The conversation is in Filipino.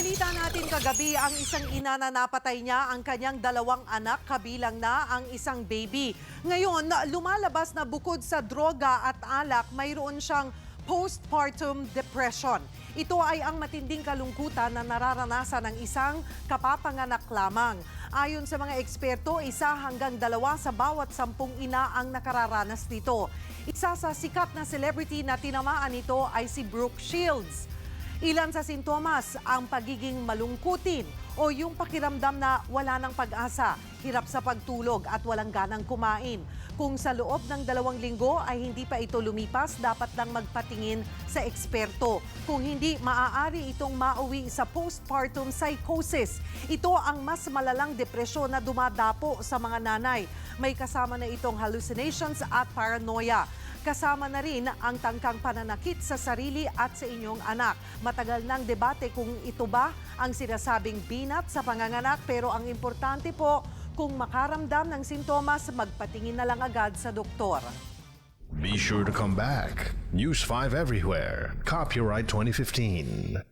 Balita natin kagabi, ang isang ina na napatay niya ang kanyang dalawang anak, kabilang na ang isang baby. Ngayon, lumalabas na bukod sa droga at alak, mayroon siyang postpartum depression. Ito ay ang matinding kalungkutan na nararanasan ng isang kapapanganak lamang. Ayon sa mga eksperto, isa hanggang dalawa sa bawat sampung ina ang nakararanas nito. Isa sa sikat na celebrity na tinamaan nito ay si Brooke Shields. Ilan sa sintomas ang pagiging malungkutin o yung pakiramdam na wala ng pag-asa, hirap sa pagtulog at walang ganang kumain. Kung sa loob ng dalawang linggo ay hindi pa ito lumipas, dapat lang magpatingin sa eksperto. Kung hindi, maaari itong mauwi sa postpartum psychosis. Ito ang mas malalang depresyon na dumadapo sa mga nanay. May kasama na itong hallucinations at paranoia. Kasama na rin ang tangkang pananakit sa sarili at sa inyong anak. Matagal ng debate kung ito ba ang sinasabing binat sa panganganak pero ang importante po kung makaramdam ng sintomas, magpatingin na lang agad sa doktor. Be sure to come back. News 5 everywhere. Copyright 2015.